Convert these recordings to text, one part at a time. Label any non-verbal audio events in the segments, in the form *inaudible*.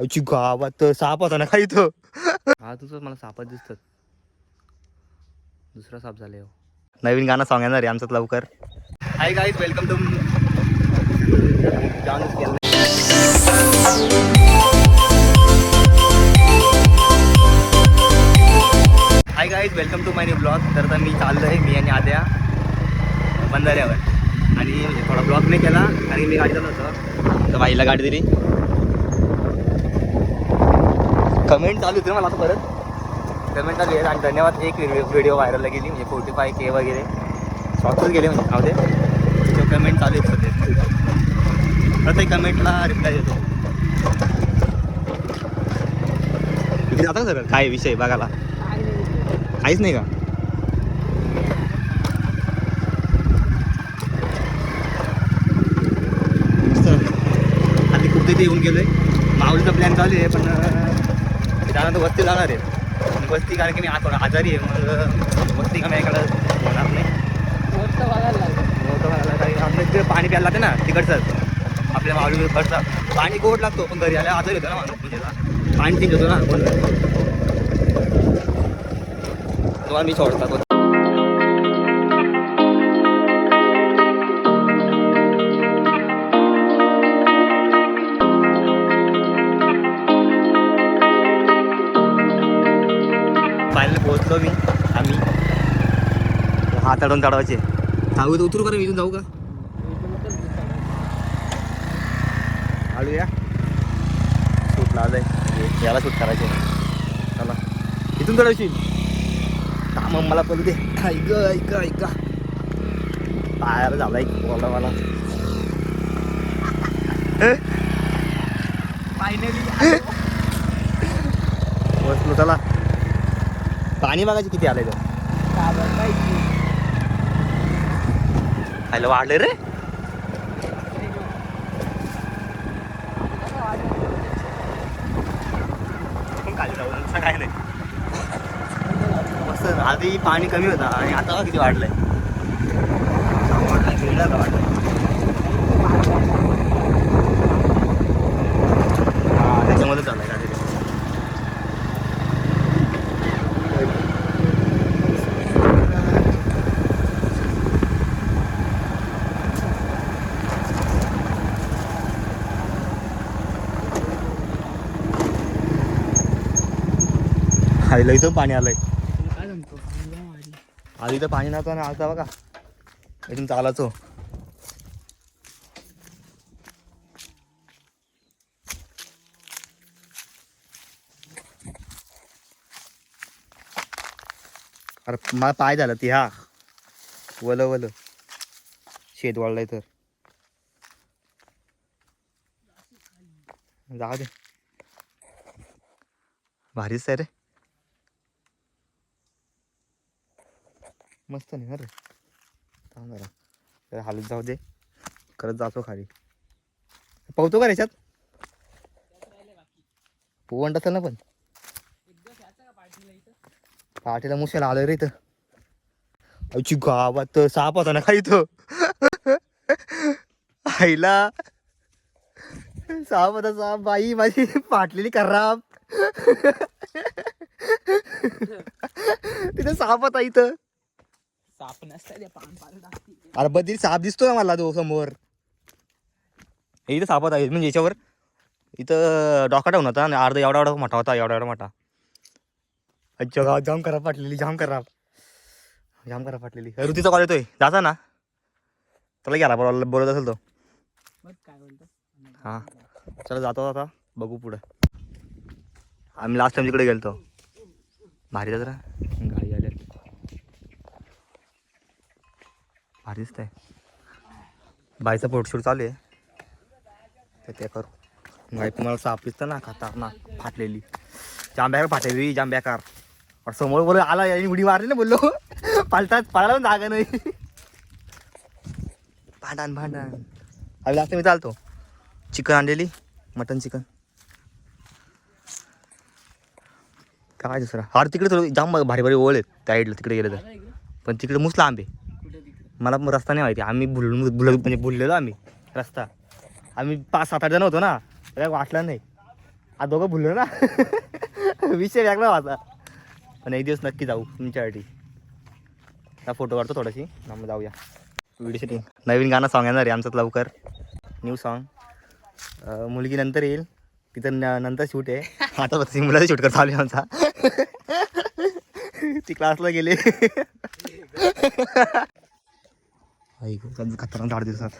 आमची गावात साप होता ना काही तो हा तुझं मला सापच दिसतात. दुसरा साप झाले नवीन गाणं सॉंग येणार आहे आमचं लवकर. Hi guys welcome to hi guys welcome to my new blog तर आता मी चाललो आहे मी आणि आद्या बंधाऱ्यावर. आणि थोडा ब्लॉग नाही केला कारण मी गाडी चालवत तर बाईला गाडी दिली. कमेंट चालू होती ना मला आता परत. कमेंट चालू आहे आणि धन्यवाद एक व्हिडिओ व्हायरलला गेली म्हणजे फोर्टी फाय के वगैरे. शॉर्टच गेले म्हणजे नाव ते तो कमेंट चालू आहे सध्या. प्रत्येक कमेंटला रिप्लाय देतो इथे जाता सर काय विषय बघायला? काहीच नाही का? आधी खूप तिथे येऊन गेलोय. माऊलीचा प्लॅन चालू आहे पण त्यानंतर वस्ती जाणार आहे. वस्ती कारण की मी थोडा आजारी आहे मग वस्ती का माझ्याकडं होणार नाही. मोठं बघायला काही आपल्या इकडे पाणी प्यायला लागते ना तिकडचं. आपल्या माऊली कडचं पाणी गोड लागतो पण घरी आल्या आजारी होतो ना माणूस म्हणजे. पाणी चेंज होतो ना पण तुम्हाला मी सोडता हात अडवून चढवायचे. तर उतरू का रे? इथून जाऊ का? आलू या शूट लावलंय. याला सूट करायचे चला. इथून चढवशील? का मग मला पण दे. ऐक ऐक. ऐका पायाला झाला एक बोला मला बसलो चला. पाणी मागायचे किती आलंय तर हॅलो वाढले रे. काय नाही. मस्त आधी पाणी कमी होता आणि आता किती वाढलंय. वाढलंय, गिळलं का वाढलंय? हा, त्याच्यामध्ये चाललंय काहीतरी आईला इथं पाणी आलंय. आधी तर पाणी नव्हतं ना आता बघा. इथून चालायचो. अरे मला पाय झालं ती हा. वल वल. शेत वाढलंय तर. जाऊ दे. भारीच आहे रे. मस्त नाही ना रे. थांब जरा. जरा हालत जाऊ दे. करत जातो खाली. पावतो का रेच्यात पोवंट असेल ना पण. पाठीला मुशाला आलं रे इथं. आईची गावात साप होता ना काही तो. आईला. साप होता साप. बाई माझी फाटलेली खराब. तिथं साप होता इथं. साप नसतात त्या पान पान टाकते अरे बदली साप दिसतोय मला तो समोर. हे इथं साप होता म्हणजे याच्यावर. इथं डोका ठेवून होता आणि अर्धा एवढा एवढा मोठा होता एवढा एवढा मोठा. अच्छा जाम खराब फाटलेली जाम खराब. जाम खराब फाटलेली. ऋतीचा कॉल येतोय. जाता ना? त्याला गेला बरोबर बोलत असेल तो. बघ काय बोलतो? हां. चला जातो आता. बघू पुढं. आम्ही लास्ट टाइम तिकडे गेलतो. भारी जरा गाडी भारी दिसत आहे बाईचा फोटोशूट चालू आहे. तर ते करू. गाई तुम्हाला साप तर ना खतरनाक फाटलेली. जांब्याकार फाटलेली जांब्याकार और समोर बोल आला याने उडी मारली ना बोललो. पालतात पाळायला जागा नाही. भांडण भांडण. आम्ही लागते मी चालतो चिकन आणलेली मटन चिकन. काय दुसरा? अरे तिकडे थोडं जाम भारी भारी ओळ आहेत. त्या साईडला तिकडे गेलं तर. पण तिकडे मुसला आंबे मला मग रस्ता नाही माहिती. आम्ही भुल भुल म्हणजे भुललेलो आम्ही. रस्ता. आम्ही पाच सात आठ जण होतो ना. काय वाटलं नाही. आज दोघं भुललो ना. *laughs* विषय वेगळा होता. पण एक दिवस नक्की जाऊ तुमच्यासाठी. हा फोटो काढतो थोडीशी. मग जाऊया. व्हिडिओ शूटिंग नवीन गाणं सॉंग येणार आहे आमचं लवकर. न्यू सॉन्ग मुलगी नंतर येईल. तिथं न- नंतर शूट आहे. *laughs* आता बस मुलाचं शूट करतो आले आमचा. *laughs* ती क्लासला गेले. खतरनाक झाड दिसतात.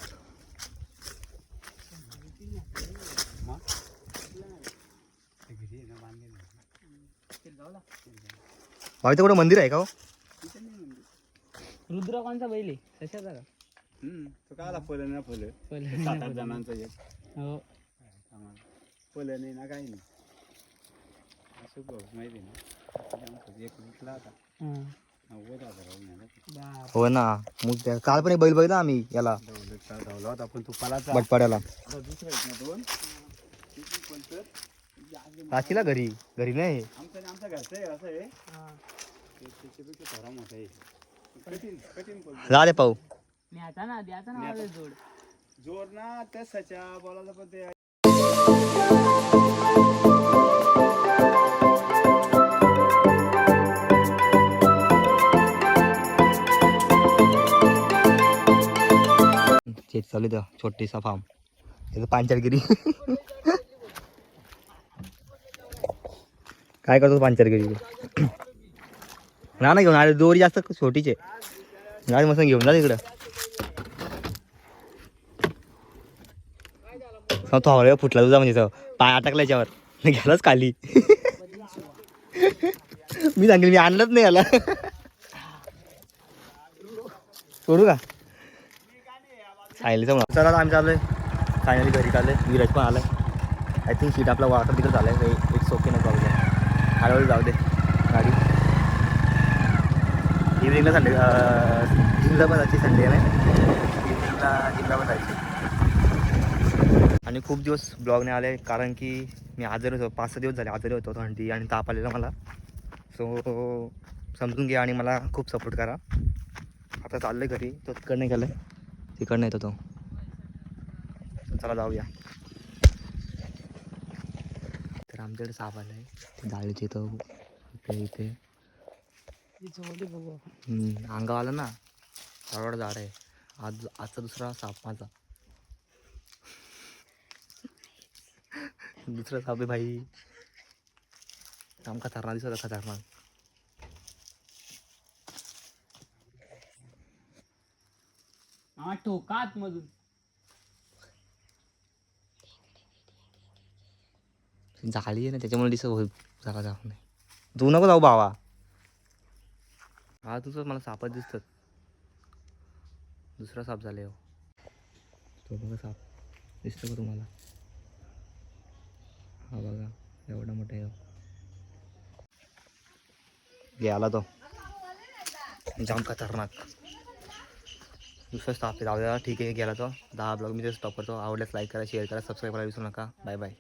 तर कुठं मंदिर आहे का हो? रुद्र कोणचा बैल आहे? कशाचा का? तो काय आला? फुलं ना फुलं. पहिलं सात आठ जणांचं एक. हो. फुलं नाही ना काही नाही. असं बघ माहिती ना? एक विकला होता हा. हो ना. मग त्या काल पण एक बैल बघितला आम्ही याला. धावला होता पण तू पलाचा बटपाड्याला. आता दुसरा आहेत ना दोन राशीला घरी. घरी नाही. आमचं आणि आमचं घरचं आहे असं आहे हा. ते त्याच्यापेक्षा थोडा मोठा आहे कठीण कठीण बोलतो जा दे पाहू न्याचा ना द्याचा ना मला जोड जोर ना तसाच्या बोलायला पण ते शेत चालू इथं छोटीसा फार्म इथं पांचरगिरी. काय करतो पांचरगिरी? ना ना घेऊन अरे दोरी जास्त छोटीचे गाडी मस्त घेऊन जा तिकडं. तो हवळ फुटला तुझा म्हणजे पाय अटकला याच्यावर. घ्यालाच खाली. मी सांगेल मी आणलंच नाही याला. सोडू का? आयले जाऊन चला आम्ही आम्ही चाललोय. फायनली घरी चाललोय. विराज पण आलाय. आय थिंक सीट आपला वाटर तिकडे झाला आहे एक सोके नको जाऊ दे हळूहळू जाऊ दे. गाडी. इव्हिनिंगला संडे जिमला पण जायची संडे नाही इव्हिनिंगला जिमला पण जायची. आणि खूप दिवस ब्लॉग नाही आले कारण की मी आजारी होतो. पाच सहा दिवस झाले आजारी होतो थंडी आणि ताप आलेला मला. सो समजून घ्या आणि मला खूप सपोर्ट करा. आता चाललं घरी. तो तिकडनं आहे तिकडनं येतो तो. चला जाऊया. तर आमच्याकडे साप आलाय ते डाळीचे इथं इथे इथे. ती आलं ना बरोबर झाड आहे. आज आजचा दुसरा साप माझा. दुसरा साप आहे भाई. आमका खतरनाक दिसत खतरनाक. हा ठोकात मधून. झाली आहे ना त्याच्यामुळे दिसत होईल. जागा जाऊ नाही तू नको जाऊ भावा हा तुझं मला सापच दिसतात. दुसरा साप झाले हो. तो बघा साप दिसतो का तुम्हाला? हा बघा एवढा मोठा आहे हो. गेला तो. जाम खतरनाक. दुसरा स्टाफ आहे जाऊ द्या ठीक आहे गेला तो. दहा ब्लॉग मी ते स्टॉप करतो. आवडल्यास लाईक करा शेअर करा सबस्क्राईब करायला विसरू नका. Bye bye